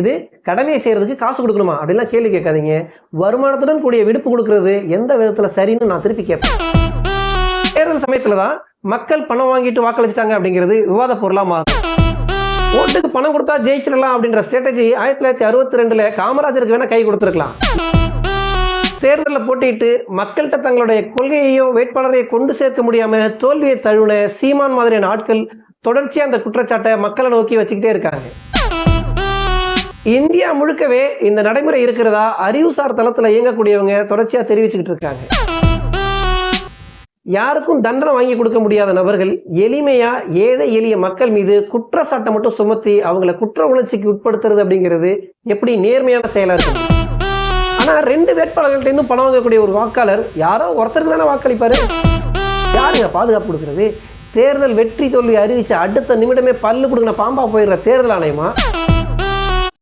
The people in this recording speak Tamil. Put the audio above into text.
இது கடமையை செய்யறதுக்கு காசு கொடுக்கணுமா? அப்படின்லாம் கேள்வி கேட்காதீங்க. வருமானத்துடன் கூடிய விடுப்பு கொடுக்கறது எந்த விதத்துல சரின்னு நான் திருப்பி கேட்பேன். தேர்தல் சமயத்தில் தான் மக்கள் பணம் வாங்கிட்டு வாக்களிச்சிட்டாங்க அப்படிங்கிறது விவாத பொருளாமா மாறும். ஓட்டுக்கு பணம் கொடுத்தா ஜெயிச்சிடலாம் அப்படின்ற ஸ்ட்ராட்டஜி ஆயிரத்தி தொள்ளாயிரத்தி அறுபத்தி ரெண்டுல காமராஜருக்கு வேணா கை கொடுத்துருக்கலாம். தேர்தலில் போட்டிட்டு மக்கள்கிட்ட தங்களுடைய கொள்கையையோ வேட்பாளரையோ கொண்டு சேர்க்க முடியாம தோல்வியை தழுவின சீமான் மாதிரியான ஆட்கள் தொடர்ச்சியா அந்த குற்றச்சாட்டை மக்களை நோக்கி வச்சுக்கிட்டே இருக்காங்க. இந்தியா முழுக்கவே இந்த நடைமுறை இருக்கிறதா? அறிவுசார் தளத்துல இயங்கக்கூடியவங்க தொடர்ச்சியா தெரிவிச்சுக்கிட்டு இருக்காங்க. யாருக்கும் தண்டனை வாங்கி கொடுக்க முடியாத நபர்கள் எளிமையா ஏழை எளிய மக்கள் மீது குற்றச்சாட்டை மட்டும் சுமத்தி அவங்கள குற்ற உணர்ச்சிக்கு உட்படுத்துறது அப்படிங்கிறது எப்படி நேர்மையான செயலா இருக்கு? ஆனா ரெண்டு வேட்பாளர்கள்ட்ட இருந்தும் பணம் வாங்கக்கூடிய ஒரு வாக்காளர் யாரோ ஒருத்தருக்கு தானே வாக்களிப்பாரு? யாருங்க பாதுகாப்பு கொடுக்கறது? தேர்தல் வெற்றி தோல்வி அறிவிச்ச அடுத்த நிமிடமே பல்லு கொடுக்கின பாம்பா போயிடுற தேர்தல் ஆணையமா?